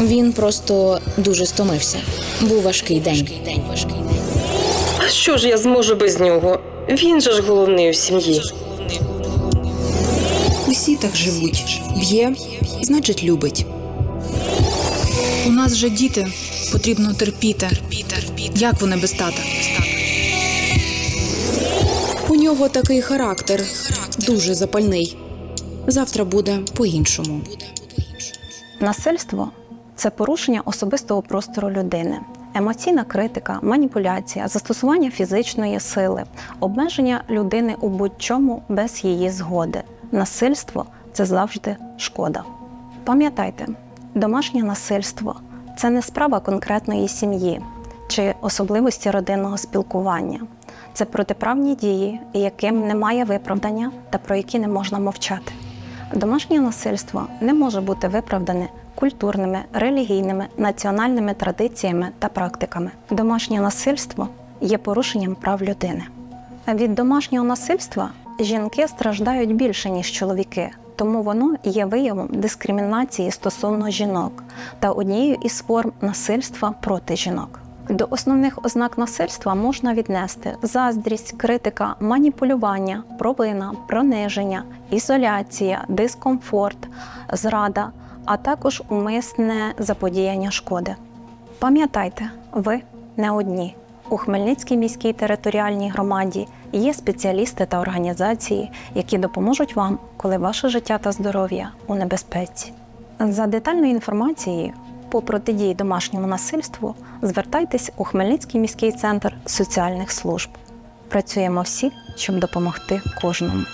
Він просто дуже стомився. Був важкий день. А що ж я зможу без нього? Він же ж головний у сім'ї. Усі так живуть. Б'є, значить, любить. У нас же діти. Потрібно терпіти. Як вони без тата? У нього такий характер, дуже запальний. Завтра буде по-іншому. Насильство це порушення особистого простору людини, емоційна критика, маніпуляція, застосування фізичної сили, обмеження людини у будь-чому без її згоди. Насильство це завжди шкода. Пам'ятайте, домашнє насильство це не справа конкретної сім'ї чи особливості родинного спілкування. Це протиправні дії, яким немає виправдання та про які не можна мовчати. Домашнє насильство не може бути виправдане культурними, релігійними, національними традиціями та практиками. Домашнє насильство є порушенням прав людини. Від домашнього насильства жінки страждають більше, ніж чоловіки, тому воно є виявом дискримінації стосовно жінок та однією із форм насильства проти жінок. До основних ознак насильства можна віднести заздрість, критика, маніпулювання, провина, прониження, ізоляція, дискомфорт, зрада, а також умисне заподіяння шкоди. Пам'ятайте, ви не одні. У Хмельницькій міській територіальній громаді є спеціалісти та організації, які допоможуть вам, коли ваше життя та здоров'я у небезпеці. За детальною інформацією по протидії домашньому насильству звертайтесь у Хмельницький міський центр соціальних служб. Працюємо всі, щоб допомогти кожному.